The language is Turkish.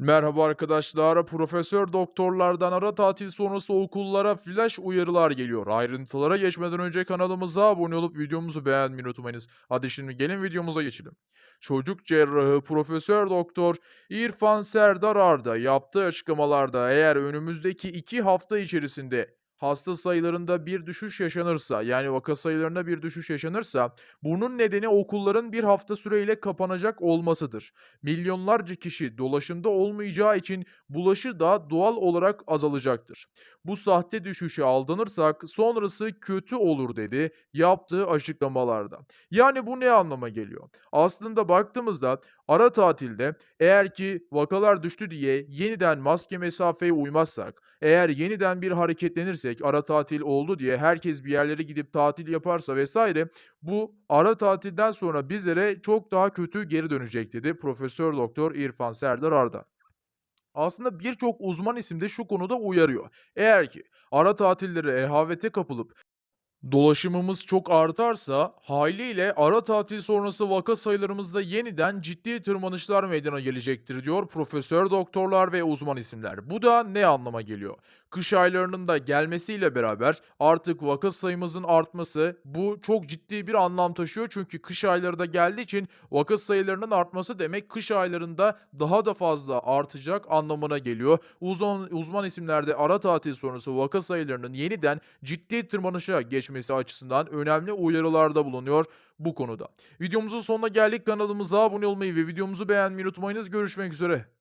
Merhaba arkadaşlar. Profesör doktorlardan ara tatil sonrası okullara flash uyarılar geliyor. Ayrıntılara geçmeden önce kanalımıza abone olup videomuzu beğenmeyi unutmayınız. Hadi şimdi gelin videomuza geçelim. Çocuk cerrahı Profesör Doktor İrfan Serdar Arda yaptığı açıklamalarda eğer önümüzdeki iki hafta içerisinde hasta sayılarında bir düşüş yaşanırsa yani vaka sayılarında bir düşüş yaşanırsa bunun nedeni okulların bir hafta süreyle kapanacak olmasıdır. Milyonlarca kişi dolaşımda olmayacağı için bulaşı da doğal olarak azalacaktır. Bu sahte düşüşe aldanırsak sonrası kötü olur dedi yaptığı açıklamalarda. Yani bu ne anlama geliyor? Aslında baktığımızda ara tatilde eğer ki vakalar düştü diye yeniden maske mesafeye uymazsak, eğer yeniden bir hareketlenirsek, ara tatil oldu diye herkes bir yerlere gidip tatil yaparsa vesaire bu ara tatilden sonra bizlere çok daha kötü geri dönecek dedi Profesör Doktor İrfan Serdar Arda. Aslında birçok uzman isim de şu konuda uyarıyor. Eğer ki ara tatilleri rehavete kapılıp Dolaşımımız çok artarsa haliyle ara tatil sonrası vaka sayılarımızda yeniden ciddi tırmanışlar meydana gelecektir diyor profesör doktorlar ve uzman isimler. Bu da ne anlama geliyor? Kış aylarının da gelmesiyle beraber artık vaka sayımızın artması bu çok ciddi bir anlam taşıyor. Çünkü kış ayları da geldiği için vaka sayılarının artması demek kış aylarında daha da fazla artacak anlamına geliyor. Uzman, uzman isimlerde ara tatil sonrası vaka sayılarının yeniden ciddi tırmanışa geçmesi açısından önemli uyarılarda bulunuyor bu konuda. Videomuzun sonuna geldik. Kanalımıza abone olmayı ve videomuzu beğenmeyi unutmayınız. Görüşmek üzere.